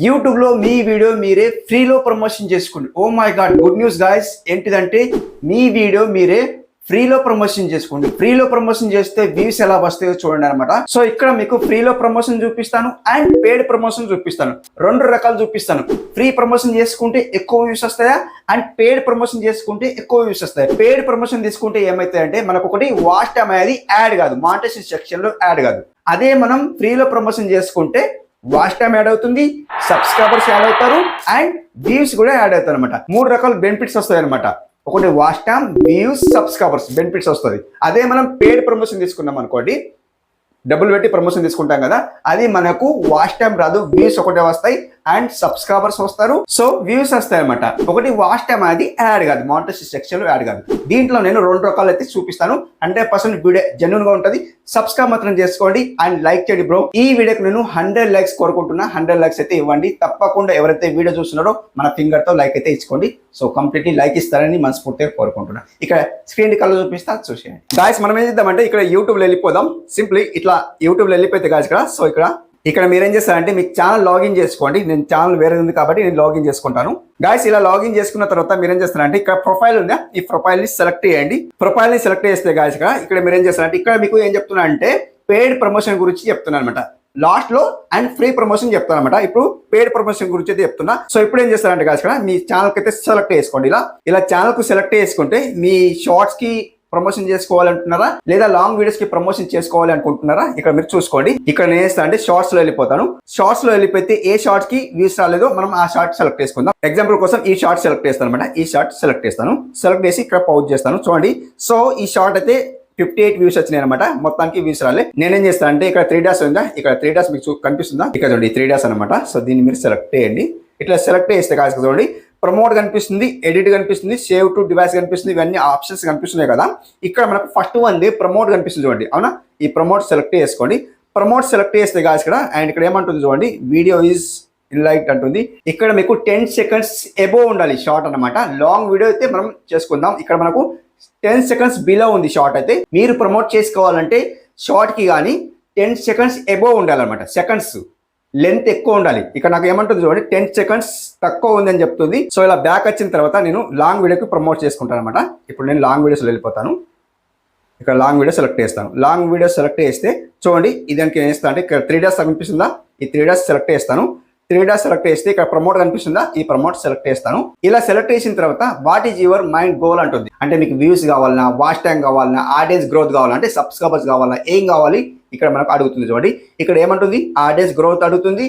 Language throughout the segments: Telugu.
యూట్యూబ్లో మీ వీడియో మీరే ఫ్రీలో ప్రమోషన్ చేసుకోండి. ఓ my god good news guys ఏంటిదంటే మీ వీడియో మీరే ఫ్రీలో ప్రమోషన్ చేసుకోండి. ఫ్రీలో ప్రమోషన్ చేస్తే వ్యూస్ ఎలా వస్తాయో చూడండి అనమాట సో ఇక్కడ మీకు ఫ్రీలో ప్రమోషన్ చూపిస్తాను అండ్ పేడ్ ప్రమోషన్ చూపిస్తాను. రెండు రకాలు చూపిస్తాను. ఫ్రీ ప్రమోషన్ చేసుకుంటే ఎక్కువ వ్యూస్ వస్తాయా? అండ్ పేడ్ ప్రమోషన్ చేసుకుంటే ఎక్కువ వ్యూస్ వస్తాయి? పేడ్ ప్రమోషన్ తీసుకుంటే ఏమైతాయంటే మనకు ఒకటి వాచ్ టైం అనేది యాడ్ కాదు. మాంటేషన్ సెక్షన్లో యాడ్ కాదు. అదే మనం ఫ్రీలో ప్రమోషన్ చేసుకుంటే వాచ్ టైం యాడ్ అవుతుంది సబ్స్క్రైబర్స్ యాడ్ అవుతారు అండ్ వ్యూస్ కూడా యాడ్ అవుతారు అనమాట మూడు రకాల బెనిఫిట్స్ వస్తాయి అనమాట ఒకటి watch time views subscribers benefits వస్తుంది అదే మనం పేడ్ ప్రమోషన్ తీసుకున్నాం అనుకోండి డబ్బులు పెట్టి ప్రమోషన్ తీసుకుంటాం కదా అది మనకు వాచ్ టైం రాదు వ్యూస్ ఒకటే వస్తాయి అండ్ సబ్స్క్రైబర్స్ వస్తారు. సో వ్యూస్ వస్తాయి అనమాట ఒకటి వాచ్ టైం అది యాడ్ కాదు. మానిటరీ సెక్షన్లో యాడ్ కాదు. దీంట్లో నేను రెండు రకాలు అయితే చూపిస్తాను. హండ్రెడ్ పర్సెంట్ వీడియో జెన్యున్గా ఉంటుంది. సబ్స్క్రైబ్ మాత్రం చేసుకోండి. అండ్ లైక్ చేయండి బ్రో. ఈ వీడియోకి నేను హండ్రెడ్ లైక్స్ కోరుకుంటున్నా. హండ్రెడ్ లైక్స్ అయితే ఇవ్వండి. తప్పకుండా ఎవరైతే వీడియో చూస్తున్నారో మన ఫింగర్తో లైక్ అయితే ఇచ్చుకోండి. సో కంప్లీట్లీ లైక్ ఇస్తారని మనస్ఫూర్తిగా కోరుకుంటున్నా. ఇక్కడ స్క్రీన్ కలర్ చూపిస్తా చూసేయండి. గాయస్ మనం ఏం చేద్దామంటే ఇక్కడ యూట్యూబ్లో వెళ్ళిపోదాం. సింప్లీ ఇట్లా యూట్యూబ్లో వెళ్ళిపోతే గాయస్ ఇక్కడ. సో ఇక్కడ ఇక్కడ మీరు ఏం చేస్తారంటే మీకు ఛానల్ లాగిన్ చేసుకోండి. నేను ఛానల్ వేరే ఉంది కాబట్టి నేను లాగిన్ చేసుకుంటాను. గాయస్ ఇలా లాగిన్ చేసుకున్న తర్వాత మీరు ఏం చేస్తారంటే ఇక్కడ ప్రొఫైల్ ఉందా? ఈ ప్రొఫైల్ని సెలెక్ట్ చేయండి. ప్రొఫైల్ని సెలెక్ట్ చేస్తే గాయస్ ఇక్కడ ఇక్కడ మీరు ఏం చేస్తారంటే ఇక్కడ మీకు ఏం చెప్తున్నా అంటే పెయిడ్ ప్రమోషన్ గురించి చెప్తున్నాను అనమాట. లాస్ట్లో అండ్ ఫ్రీ ప్రమోషన్ చెప్తాను అనమాట. ఇప్పుడు పెయిడ్ ప్రమోషన్ గురించి అయితే చెప్తున్నా. సో ఇప్పుడు ఏం చేస్తారంటే కాదు ఇక్కడ మీ ఛానల్ అయితే సెలెక్ట్ చేసుకోండి. ఇలా ఇలా ఛానల్కు సెలెక్ట్ చేసుకుంటే మీ షార్ట్స్కి ప్రమోషన్ చేసుకోవాలంటున్నారా? లేదా లాంగ్ వీడియోస్కి ప్రమోషన్ చేసుకోవాలి అనుకుంటున్నారా? ఇక్కడ మీరు చూసుకోండి. ఇక్కడ నేను చేస్తా అంటే షార్ట్స్లో వెళ్ళిపోతాను. షార్ట్స్లో వెళ్ళిపోతే ఏ షార్ట్కి వ్యూస్ రాలేదో మనం ఆ షార్ట్ సెలెక్ట్ చేసుకుందాం. ఎగ్జాంపుల్ కోసం ఈ షార్ట్ సెలెక్ట్ చేస్తాను అనమాట ఈ షార్ట్ సెలెక్ట్ చేస్తాను. సెలెక్ట్ చేసి ఇక్కడ పౌజ్ చేస్తాను. చూడండి. సో ఈ షార్ట్ అయితే ఫిఫ్టీ ఎయిట్ వ్యూస్ వచ్చినాయి అనమాట మొత్తానికి వ్యూస్ రాలే. నేనేం చేస్తాను అంటే ఇక్కడ త్రీ డాస్ ఉందా? ఇక్కడ త్రీ డాస్ మీకు కనిపిస్తుందా? ఇక్కడ చూడండి త్రీ డాస్ అనమాట సో దీన్ని మీరు సెలెక్ట్ చేయండి. ఇట్లా సెలెక్ట్ చేస్తే కాదు చూడండి. ప్రమోట్ కనిపిస్తుంది ఎడిట్ కనిపిస్తుంది సేవ్ టు డివైస్ కనిపిస్తుంది ఇవన్నీ ఆప్షన్స్ కనిపిస్తున్నాయి కదా. ఇక్కడ మనకు ఫస్ట్ వన్ ప్రమోట్ కనిపిస్తుంది చూడండి. అవునా? ఈ ప్రమోట్ సెలెక్ట్ చేసుకోండి. ప్రమోట్ సెలెక్ట్ చేస్తే కాదు ఇక్కడ అండ్ ఇక్కడ ఏమంటుంది చూడండి వీడియో ఈజ్ ఇన్లైట్ అంటుంది. ఇక్కడ మీకు టెన్ సెకండ్స్ ఎబో ఉండాలి షార్ట్ అన్నమాట. లాంగ్ వీడియో అయితే మనం చేసుకుందాం. ఇక్కడ మనకు టెన్ సెకండ్స్ బిలో ఉంది షార్ట్ అయితే. మీరు ప్రమోట్ చేసుకోవాలంటే షార్ట్కి కానీ టెన్ సెకండ్స్ ఎబో ఉండాలన్నమాట. సెకండ్స్ లెంత్ ఎక్కువ ఉండాలి. ఇక్కడ నాకు ఏమంటుంది చూడండి టెన్ సెకండ్స్ తక్కువ ఉందని చెప్తుంది. సో ఇలా బ్యాక్ వచ్చిన తర్వాత నేను లాంగ్ వీడియోకి ప్రమోట్ చేసుకుంటాను అనమాట ఇప్పుడు నేను లాంగ్ వీడియోస్ వెళ్ళిపోతాను. ఇక్కడ లాంగ్ వీడియో సెలెక్ట్ చేస్తాను. లాంగ్ వీడియో సెలెక్ట్ చేస్తే చూడండి ఇది దానికి ఏం చేస్తాను అంటే ఇక్కడ త్రీ డాస్ కనిపిస్తుందా? ఈ త్రీ డాస్ సెలెక్ట్ చేస్తాను. త్రీ డాస్ సెలెక్ట్ చేస్తే ఇక్కడ ప్రమోట్ కనిపిస్తుందా? ఈ ప్రమోట్ సెలెక్ట్ చేస్తాను. ఇలా సెలెక్ట్ చేసిన తర్వాత what is your mind goal అంటుంది. అంటే మీకు వ్యూస్ కావాలన్నా వాచ్ టైం కావాలన్నా ఆడియన్స్ గ్రోత్ కావాలన్నా అంటే సబ్స్క్రైబర్స్ కావాలన్నా ఏం కావాలి? ఇక్కడ మనకు అడుగుతుంది చూడండి. ఇక్కడ ఏమంటుంది? ఆడియన్స్ గ్రోత్ అడుగుతుంది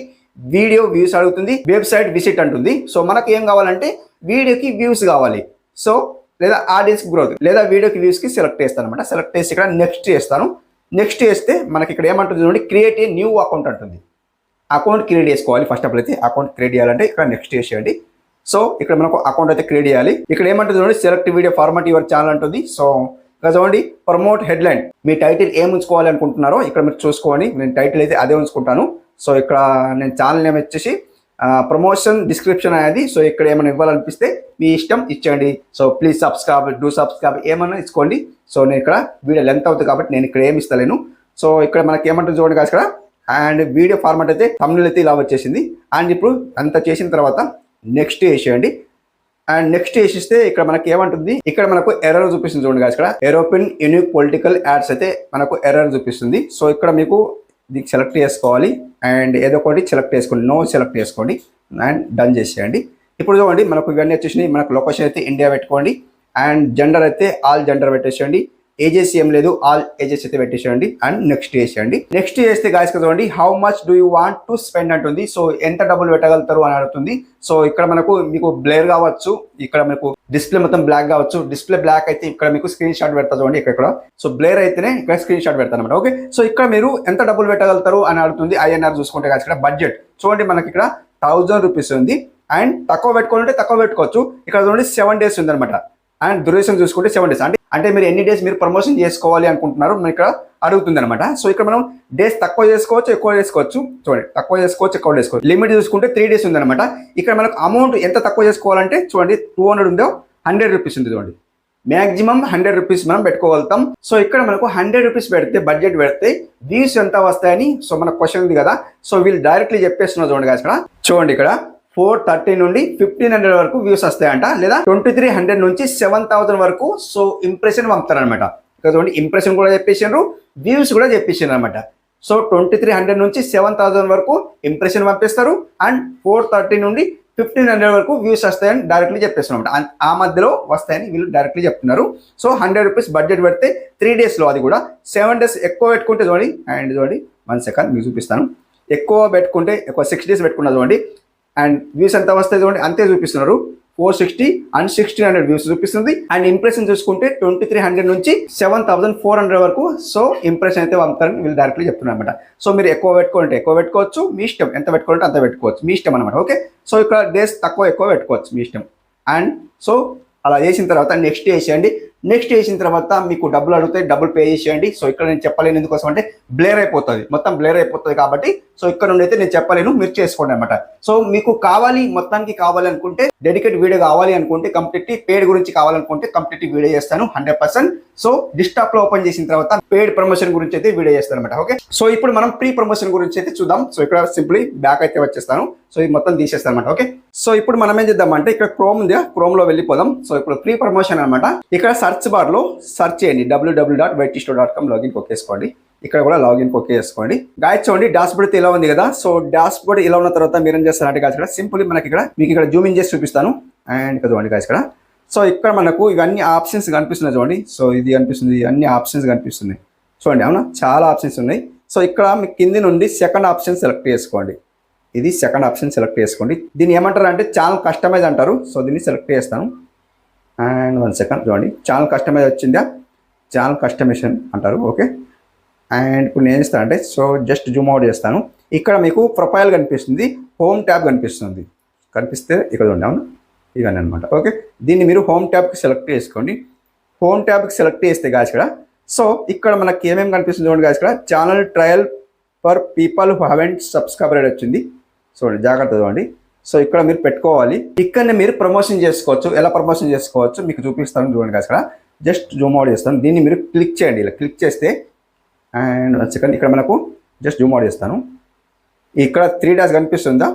వీడియో వ్యూస్ అడుగుతుంది వెబ్సైట్ విజిట్ అంటుంది. సో మనకు ఏం కావాలంటే వీడియోకి వ్యూస్ కావాలి. సో లేదా ఆడియన్స్ గ్రోత్ లేదా వీడియోకి వ్యూస్కి సెలెక్ట్ చేస్తాను అనమాట సెలెక్ట్ చేసి ఇక్కడ నెక్స్ట్ చేస్తాను. నెక్స్ట్ చేస్తే మనకి ఇక్కడ ఏమంటుంది చూడండి? క్రియేట్ ఏ న్యూ అకౌంట్ అంటుంది. అకౌంట్ క్రియేట్ చేసుకోవాలి. ఫస్ట్ ఆఫ్ ఆల్ అయితే అకౌంట్ క్రియేట్ చేయాలంటే ఇక్కడ నెక్స్ట్ చేసేయండి. సో ఇక్కడ మనకు అకౌంట్ అయితే క్రియేట్ చేయాలి. ఇక్కడ ఏమంటుంది చూడండి? Select video format your channel అంటుంది. సో ఇక్కడ చూడండి ప్రమోట్ హెడ్లైన్ మీ టైటిల్ ఏం ఉంచుకోవాలి అనుకుంటున్నారో ఇక్కడ మీరు చూసుకోండి. నేను టైటిల్ అయితే అదే ఉంచుకుంటాను. సో ఇక్కడ నేను ఛానల్ నేమ్ వచ్చేసి ప్రమోషన్ డిస్క్రిప్షన్ అనేది. సో ఇక్కడ ఏమైనా ఇవ్వాలనిపిస్తే మీ ఇష్టం ఇచ్చండి so please subscribe do subscribe ఏమన్నా ఇచ్చుకోండి. సో నేను ఇక్కడ వీడియో లెంత్ అవుతుంది కాబట్టి నేను ఇక్కడ ఏమి ఇస్తలేను. సో ఇక్కడ మనకి ఏమంటుంది చూడండి కాదు ఇక్కడ. అండ్ వీడియో ఫార్మాట్ అయితే తమిళ అయితే ఇలా వచ్చేసింది. అండ్ ఇప్పుడు అంత చేసిన తర్వాత నెక్స్ట్ వేసేయండి అండ్ నెక్స్ట్ వేసిస్తే ఇక్కడ మనకి ఏమంటుంది? ఇక్కడ మనకు ఎర్రర్ చూపిస్తుంది చూడండి ఇక్కడ. ఏరోపిన్ యూనిక్ పొలిటికల్ యాడ్స్ అయితే మనకు ఎర్రర్ చూపిస్తుంది. సో ఇక్కడ మీకు దీనికి సెలెక్ట్ చేసుకోవాలి. అండ్ ఏదో ఒకటి సెలెక్ట్ చేసుకోండి. నో సెలెక్ట్ చేసుకోండి. అండ్ డన్ చేసేయండి. ఇప్పుడు చూడండి మనకు ఇవన్నీ వచ్చేసినాయి. మనకు లొకేషన్ అయితే ఇండియా పెట్టుకోండి. అండ్ జెండర్ అయితే ఆల్ జెండర్ పెట్టేసేయండి. ఏజెస్ ఏం లేదు ఆల్ ఏజెస్ అయితే పెట్టేసేయండి అండ్ నెక్స్ట్ చేసేయండి నెక్స్ట్ చేస్తే గాయస్ చూడండి how much do you want to spend అంటుంది. సో ఎంత డబ్బులు పెట్టగలుగుతారు అని అడుగుతుంది. సో ఇక్కడ మనకు మీకు బ్లేర్ కావచ్చు ఇక్కడ మీకు డిస్ప్లే మొత్తం బ్లాక్ కావచ్చు. డిస్ప్లే బ్లాక్ అయితే ఇక్కడ మీకు స్క్రీన్ షాట్ పెడతా చూడండి ఇక్కడ సో బ్లేర్ అయితేనే ఇక్కడ స్క్రీన్ షాట్ పెడతాను అనమాట ఓకే సో ఇక్కడ మీరు ఎంత డబ్బులు పెట్టగలుగుతారు అని అడుగుతుంది ఐఎన్ఆర్ చూసుకుంటే కాదు ఇక్కడ బడ్జెట్ చూడండి మనకి ఇక్కడ థౌజండ్ రూపీస్ ఉంది. అండ్ తక్కువ పెట్టుకోవాలంటే తక్కువ పెట్టుకోవచ్చు. ఇక్కడ చూడండి సెవెన్ డేస్ ఉంది అనమాట అండ్ డ్యూరేషన్ చూసుకుంటే సెవెన్ డేస్ అంటే అంటే మీరు ఎన్ని డేస్ మీరు ప్రమోషన్ చేసుకోవాలి అనుకుంటున్నారు మీరు ఇక్కడ అడుగుతుంది అనమాట సో ఇక్కడ మనం డేస్ తక్కువ చేసుకోవచ్చు ఎక్కువ చేసుకోవచ్చు. చూడండి తక్కువ చేసుకోవచ్చు ఎక్కువ చేసుకోవచ్చు. లిమిట్ చూసుకుంటే త్రీ డేస్ ఉందన్నమాట. ఇక్కడ మనకు అమౌంట్ ఎంత తక్కువ చేసుకోవాలంటే చూడండి టూ హండ్రెడ్ ఉందో హండ్రెడ్ రూపీస్ ఉంది చూడండి. మాక్సిమం హండ్రెడ్ రూపీస్ మనం పెట్టుకోగలుగుతాం. సో ఇక్కడ మనకు హండ్రెడ్ రూపీస్ పెడితే బడ్జెట్ పెడితే వ్యూస్ ఎంత వస్తాయని సో మన క్వశ్చన్ ఉంది కదా. సో వీళ్ళు డైరెక్ట్లీ చెప్పేస్తున్నారు చూడండి ఇక్కడ. చూడండి ఇక్కడ. ఫోర్ థర్టీ నుండి ఫిఫ్టీన్ హండ్రెడ్ వరకు వ్యూస్ వస్తాయంట. లేదా ట్వంటీ త్రీ హండ్రెడ్ నుంచి సెవెన్ థౌసండ్ వరకు. సో ఇంప్రెషన్ పంపుతారనమాట ఇక్కడ చూడండి ఇంప్రెషన్ కూడా చెప్పేసిండ్రు వ్యూస్ కూడా చెప్పేసిండ్రు అనమాట సో ట్వంటీ త్రీ హండ్రెడ్ నుంచి సెవెన్ థౌసండ్ వరకు ఇంప్రెషన్ పంపిస్తారు. అండ్ ఫోర్ థర్టీ నుండి ఫిఫ్టీన్ హండ్రెడ్ వరకు వ్యూస్ వస్తాయని డైరెక్ట్లీ చెప్పేస్తున్నారు అనమాట ఆ మధ్యలో వస్తాయని వీళ్ళు డైరెక్ట్లీ చెప్తున్నారు. సో హండ్రెడ్ రూపీస్ బడ్జెట్ పెడితే త్రీ డేస్లో అది కూడా సెవెన్ డేస్ ఎక్కువ పెట్టుకుంటే చూడండి. అండ్ చూడండి వన్ సెకండ్ మీకు చూపిస్తాను. ఎక్కువ పెట్టుకుంటే ఎక్కువ సిక్స్ డేస్ పెట్టుకున్నా చూడండి. అండ్ వ్యూస్ ఎంత వస్తాయి చూడండి అంతే చూపిస్తున్నారు. Four sixty and sixteen hundred views చూపిస్తుంది. అండ్ ఇంప్రెషన్ చూసుకుంటే ట్వంటీ త్రీ హండ్రెడ్ నుంచి సెవెన్ థౌసండ్ ఫోర్ హండ్రెడ్ వరకు. సో ఇంప్రెషన్ అయితే పంపుతారని వీళ్ళు డైరెక్ట్లీ చెప్తున్నారు అనమాట సో మీరు ఎక్కువ పెట్టుకుంటే ఎక్కువ పెట్టుకోవచ్చు. మీ ఇష్టం ఎంత పెట్టుకుంటే అంత పెట్టుకోవచ్చు. మీ ఇష్టం అనమాట ఓకే? సో ఇక్కడ డేస్ తక్కువ ఎక్కువ పెట్టుకోవచ్చు మీ ఇష్టం. అండ్ సో అలా చేసిన తర్వాత నెక్స్ట్ చేసేయండి నెక్స్ట్ చేసిన తర్వాత మీకు డబ్బులు అడిగితే డబ్బులు పే చేసేయండి. సో ఇక్కడ నేను చెప్పలేను ఎందుకోసం అంటే బ్లేర్ అయిపోతుంది. మొత్తం బ్లేర్ అయిపోతుంది కాబట్టి సో ఇక్కడ నుండి అయితే నేను చెప్పలేను. మీరు చేసుకోండి అనమాట సో మీకు కావాలి మొత్తానికి కావాలి అనుకుంటే డెడికేట్ వీడియో కావాలి అనుకుంటే కంప్లీట్లీ పేడ్ గురించి కావాలనుకుంటే కంప్లీట్లీ వీడియో చేస్తాను హండ్రెడ్ పర్సెంట్ సో డిస్టాప్లో ఓపెన్ చేసిన తర్వాత పేడ్ ప్రమోషన్ గురించి అయితే వీడియో చేస్తాను అనమాట ఓకే సో ఇప్పుడు మనం ప్రీ ప్రమోషన్ గురించి అయితే చూద్దాం. సో ఇక్కడ సింప్లీ బ్యాక్ అయితే వచ్చేస్తాను. సో ఇది మొత్తం తీసేస్తాను అనమాట ఓకే సో ఇప్పుడు మనం ఏం చేద్దామంటే ఇక్కడ క్రోమ్ ఉంది క్రోమ్లో వెళ్ళిపోదాం. సో ఇప్పుడు ప్రీ ప్రమోషన్ అనమాట ఇక్కడ సర్చ్ బార్లో సర్చ్ చేయండి W W dot store dot com login కొక్కేసుకోండి ఇక్కడ కూడా లాగిన్ ఓకే చేసుకోండి గాయస్ చూడండి డాష్ బోర్డ్ అయితే ఇలా ఉంది కదా. సో డాష్ బోర్డ్ ఇలా ఉన్న తర్వాత మీరు ఏం చేస్తారంటే గాయస్ ఇక్కడ సింపుల్ మనకి ఇక్కడ మీకు ఇక్కడ జూమ్ ఇన్ చేసి చూపిస్తాను. అండ్ ఇక్కడ చూడండి గాయస్ ఇక్కడ. సో ఇక్కడ మనకు ఇవన్నీ ఆప్షన్స్ కనిపిస్తున్నాయి చూడండి. సో ఇది కనిపిస్తుంది అన్ని ఆప్షన్స్ కనిపిస్తున్నాయి. చూడండి అవునా? చాలా ఆప్షన్స్ ఉన్నాయి. సో ఇక్కడ మీ కింది నుండి సెకండ్ ఆప్షన్ సెలెక్ట్ చేసుకోండి. ఇది సెకండ్ ఆప్షన్ సెలెక్ట్ చేసుకోండి. దీన్ని ఏమంటారు అంటే ఛానల్ కస్టమైజ్ అంటారు. సో దీన్ని సెలెక్ట్ చేస్తాను. అండ్ వన్ సెకండ్ చూడండి. ఛానల్ కస్టమైజ్ వచ్చిందా? ఛానల్ కస్టమేషన్ అంటారు. ఓకే అండ్ ఇప్పుడు నేను చేస్తానంటే సో జస్ట్ జూమ్ అవుట్ చేస్తాను. ఇక్కడ మీకు ప్రొఫైల్ కనిపిస్తుంది. హోమ్ ట్యాబ్ కనిపిస్తుంది. కనిపిస్తే ఇక్కడ చూడండి. అవును? ఇవన్నీ అనమాట ఓకే దీన్ని మీరు హోమ్ ట్యాబ్కి సెలెక్ట్ చేసుకోండి. హోమ్ ట్యాబ్కి సెలెక్ట్ చేస్తే కాదు ఇక్కడ. సో ఇక్కడ మనకి ఏమేమి కనిపిస్తుంది చూడండి కాదు ఇక్కడ. Channel trailer for people who haven't subscriber వచ్చింది. చూడండి జాగ్రత్త చూడండి. సో ఇక్కడ మీరు పెట్టుకోవాలి. ఇక్కడనే మీరు ప్రమోషన్ చేసుకోవచ్చు. ఎలా ప్రమోషన్ చేసుకోవచ్చు? మీకు చూపిస్తాను చూడండి కదా ఇక్కడ. జస్ట్ జూమ్ అవుట్ చేస్తాను. దీన్ని మీరు క్లిక్ చేయండి ఇలా. క్లిక్ చేస్తే అండ్ సెకండ్ ఇక్కడ మనకు జస్ట్ జూమ్ అవుట్ చేస్తాను. ఇక్కడ త్రీ డాస్ కనిపిస్తుందా?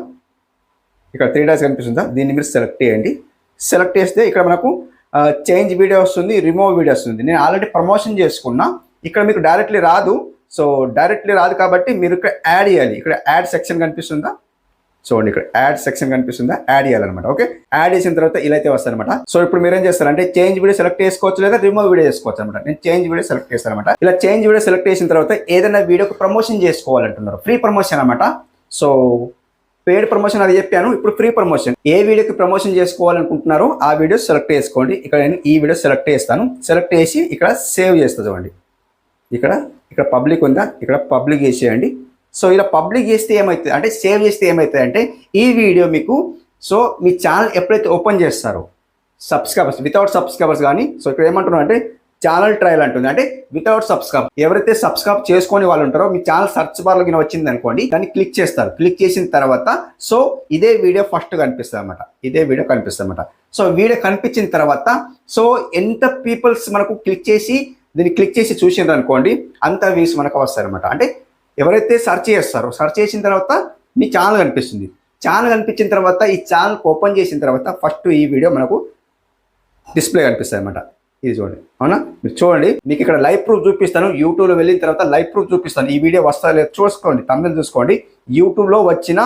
ఇక్కడ త్రీ డాస్ కనిపిస్తుందా? దీన్ని మీరు సెలెక్ట్ చేయండి. సెలెక్ట్ చేస్తే ఇక్కడ మనకు చేంజ్ వీడియో వస్తుంది రిమూవ్ వీడియో వస్తుంది. నేను ఆల్రెడీ ప్రమోషన్ చేసుకున్నా ఇక్కడ మీకు డైరెక్ట్లీ రాదు. సో డైరెక్ట్లీ రాదు కాబట్టి మీరు ఇక్కడ యాడ్ చేయాలి. ఇక్కడ యాడ్ సెక్షన్ కనిపిస్తుందా? చూడండి ఇక్కడ యాడ్ సెక్షన్ కనిపిస్తుందా? యాడ్ చేయాలన్నమాట ఓకే యాడ్ చేసిన తర్వాత ఇలా అయితే వస్తారనమాట సో ఇప్పుడు మీరు ఏం చేస్తారంటే చేంజ్ వీడియో సెలెక్ట్ చేసుకోవచ్చు లేదా రిమూవ్ వీడియో చేసుకోవచ్చు అనమాట నేను చేంజ్ వీడియో సెలెక్ట్ చేస్తాను అనమాట ఇలా చేంజ్ వీడియో సెలెక్ట్ చేసిన తర్వాత ఏదైనా వీడియోకి ప్రమోషన్ చేసుకోవాలంటున్నారు. ఫ్రీ ప్రమోషన్ అనమాట సో పేడ్ ప్రమోషన్ అది చెప్పాను ఇప్పుడు ఫ్రీ ప్రమోషన్ ఏ వీడియోకి ప్రమోషన్ చేసుకోవాలనుకుంటున్నారో ఆ వీడియో సెలెక్ట్ చేసుకోండి. ఇక్కడ నేను ఈ వీడియో సెలెక్ట్ చేస్తాను. సెలెక్ట్ చేసి ఇక్కడ సేవ్ చేస్తా చూడండి. ఇక్కడ ఇక్కడ పబ్లిక్ ఉందా? ఇక్కడ పబ్లిక్ చేసేయండి. సో ఇలా పబ్లిక్ చేస్తే ఏమవుతుంది అంటే సేవ్ చేస్తే ఏమవుతుంది అంటే ఈ వీడియో మీకు సో మీ ఛానల్ ఎప్పుడైతే ఓపెన్ చేస్తారో సబ్స్క్రైబర్స్ వితౌట్ సబ్స్క్రైబర్స్ కానీ సో ఇక్కడ ఏమంటున్నారు అంటే ఛానల్ ట్రయల్ అంటుంది. అంటే వితౌట్ సబ్స్క్రైబ్ ఎవరైతే సబ్స్క్రైబ్ చేసుకొని వాళ్ళు ఉంటారో మీ ఛానల్ సర్చ్ బార్లో కింద వచ్చింది అనుకోండి దాన్ని క్లిక్ చేస్తారు. క్లిక్ చేసిన తర్వాత సో ఇదే వీడియో ఫస్ట్ కనిపిస్తుంది అనమాట ఇదే వీడియో కనిపిస్తుంది అనమాట సో వీడియో కనిపించిన తర్వాత సో ఎంత పీపుల్స్ మనకు క్లిక్ చేసి దీన్ని క్లిక్ చేసి చూసిండ్రు అనుకోండి అంత వ్యూస్ మనకు వస్తాయి అనమాట అంటే ఎవరైతే సెర్చ్ చేస్తారో సెర్చ్ చేసిన తర్వాత మీ ఛానల్ కనిపిస్తుంది. ఛానల్ కనిపించిన తర్వాత ఈ ఛానల్ ఓపెన్ చేసిన తర్వాత ఫస్ట్ ఈ వీడియో మనకు డిస్ప్లే కనిపిస్తుంది అనమాట ఇది చూడండి. అవునా? మీరు చూడండి. మీకు ఇక్కడ లైవ్ ప్రూఫ్ చూపిస్తాను. యూట్యూబ్లో వెళ్ళిన తర్వాత లైవ్ ప్రూఫ్ చూపిస్తాను. ఈ వీడియో వస్తా లేదు చూసుకోండి. తమిళ చూసుకోండి. యూట్యూబ్లో వచ్చిన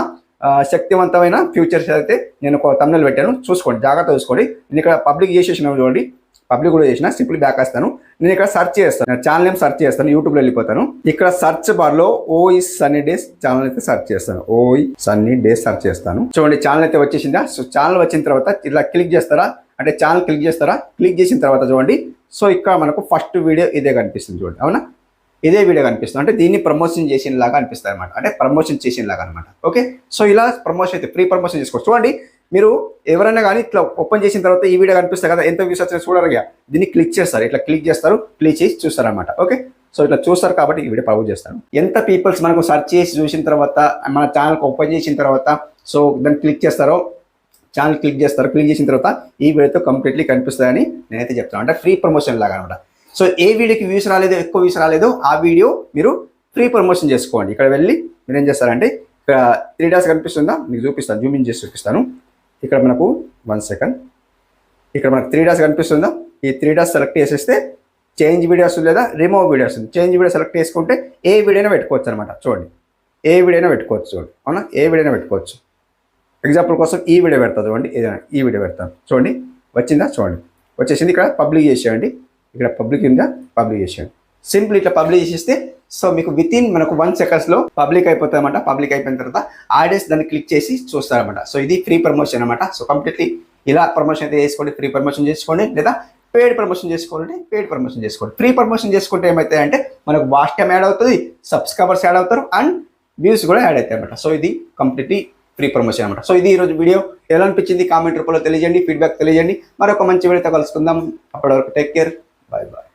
శక్తివంతమైన ఫ్యూచర్స్ అయితే నేను ఒక తమిళ పెట్టాను. చూసుకోండి. జాగ్రత్త చూసుకోండి. నేను ఇక్కడ పబ్లిక్ చేసేసినాము చూడండి. పబ్లిక్ కూడా చేసిన సింపుల్ బ్యాక్ వస్తాను. నేను ఇక్కడ సెర్చ్ చేస్తాను. ఛానల్ నేమ్ సెర్చ్ చేస్తాను. యూట్యూబ్లో వెళ్ళిపోతాను. ఇక్కడ సెర్చ్ బార్లో ఓఈ సన్నీ డేస్ ఛానల్ అయితే సెర్చ్ చేస్తాను. ఓఈ సన్నీ డేస్ సెర్చ్ చేస్తాను. చూడండి ఛానల్ అయితే వచ్చేసిందా? సో ఛానల్ వచ్చిన తర్వాత ఇలా క్లిక్ చేస్తారా? అంటే ఛానల్ క్లిక్ చేస్తారా? క్లిక్ చేసిన తర్వాత చూడండి. సో ఇక్కడ మనకు ఫస్ట్ వీడియో ఇదే కనిపిస్తుంది చూడండి. అవునా? ఇదే వీడియో కనిపిస్తుంది. అంటే దీన్ని ప్రమోషన్ చేసిన లాగా అనిపిస్తుంది అనమాట అంటే ప్రమోషన్ చేసిన లాగా అనమాట ఓకే సో ఇలా ప్రమోషన్ అయితే ఫ్రీ ప్రమోషన్ చేసుకోవచ్చు. చూడండి మీరు ఎవరైనా కానీ ఇట్లా ఓపెన్ చేసిన తర్వాత ఈ వీడియో కనిపిస్తుంది కదా ఎంత వ్యూస్ వచ్చినా చూడరు దీన్ని క్లిక్ చేస్తారు. ఇట్లా క్లిక్ చేస్తారు క్లిక్ చేసి చూస్తారు అనమాట ఓకే సో ఇట్లా చూస్తారు కాబట్టి ఈ వీడియో ప్రమోట్ చేస్తాను ఎంత పీపుల్స్ మనకు సెర్చ్ చేసి చూసిన తర్వాత మన ఛానల్కి ఓపెన్ చేసిన తర్వాత సో దాన్ని క్లిక్ చేస్తారో ఛానల్ క్లిక్ చేస్తారు క్లిక్ చేసిన తర్వాత ఈ వీడియోతో కంప్లీట్లీ కనిపిస్తుందని నేనైతే చెప్తాను అంటే ఫ్రీ ప్రమోషన్ లాగా అనమాట. సో ఏ వీడియోకి వ్యూస్ రాలేదో ఎక్కువ వ్యూస్ రాలేదో ఆ వీడియో మీరు ఫ్రీ ప్రమోషన్ చేసుకోండి. ఇక్కడ వెళ్ళి మీరు ఏం చేస్తారంటే ఇక్కడ త్రీ డాస్ కనిపిస్తుందా? మీకు చూపిస్తాను జూమ్ ఇన్ చేసి చూపిస్తాను. ఇక్కడ మనకు వన్ సెకండ్ ఇక్కడ మనకు త్రీ డాస్ కనిపిస్తుందా? ఈ త్రీ డాస్ సెలెక్ట్ చేసేస్తే చేంజ్ వీడియోస్ లేదా రిమూవ్ వీడియోస్ ఉంది చేంజ్ వీడియో సెలెక్ట్ చేసుకుంటే ఏ వీడియోనే పెట్టుకోవచ్చు అనమాట చూడండి. ఏ వీడియోనే పెట్టుకోవచ్చు చూడండి. అవునా? ఏ వీడియోనే పెట్టుకోవచ్చు. ఎగ్జాంపుల్ కోసం ఈ వీడియో పెడతా చూడండి. ఏదైనా ఈ వీడియో పెడతాను. చూడండి. వచ్చిందా? చూడండి. వచ్చేసింది ఇక్కడ పబ్లిక్ చేసేయండి. ఇక్కడ పబ్లిక్ ఉందా? పబ్లిక్ చేసేయండి. సింపుల్ ఇట్లా పబ్లిక్ చేసేస్తే సో మీకు విత్ ఇన్ మనకు వన్ సెకండ్స్లో పబ్లిక్ అయిపోతుంది అనమాట పబ్లిక్ అయిపోయిన తర్వాత ఆడియన్స్ దాన్ని క్లిక్ చేసి చూస్తారనమాట సో ఇది ఫ్రీ ప్రమోషన్ అనమాట సో కంప్లీట్లీ ఇలా ప్రమోషన్ అయితే చేసుకోండి ఫ్రీ ప్రమోషన్ చేసుకోండి లేదా పెయిడ్ ప్రమోషన్ చేసుకోవాలంటే పెయిడ్ ప్రమోషన్ చేసుకోండి. ఫ్రీ ప్రమోషన్ చేసుకుంటే ఏమవుతాయంటే మనకు వాచ్ టైం యాడ్ అవుతుంది సబ్స్క్రైబర్స్ యాడ్ అవుతారు అండ్ వ్యూస్ కూడా యాడ్ అవుతాయి అనమాట సో ఇది కంప్లీట్లీ ఫ్రీ ప్రమోషన్ అనమాట సో ఇది ఈరోజు వీడియో ఎలా అనిపించింది? కామెంట్ రూపంలో తెలియజేయండి ఫీడ్బ్యాక్ తెలియజేయండి. మరొక మంచి వీడియోతో కలుసుకుందాం. అప్పటివరకు టేక్ కేర్ బాయ్ బాయ్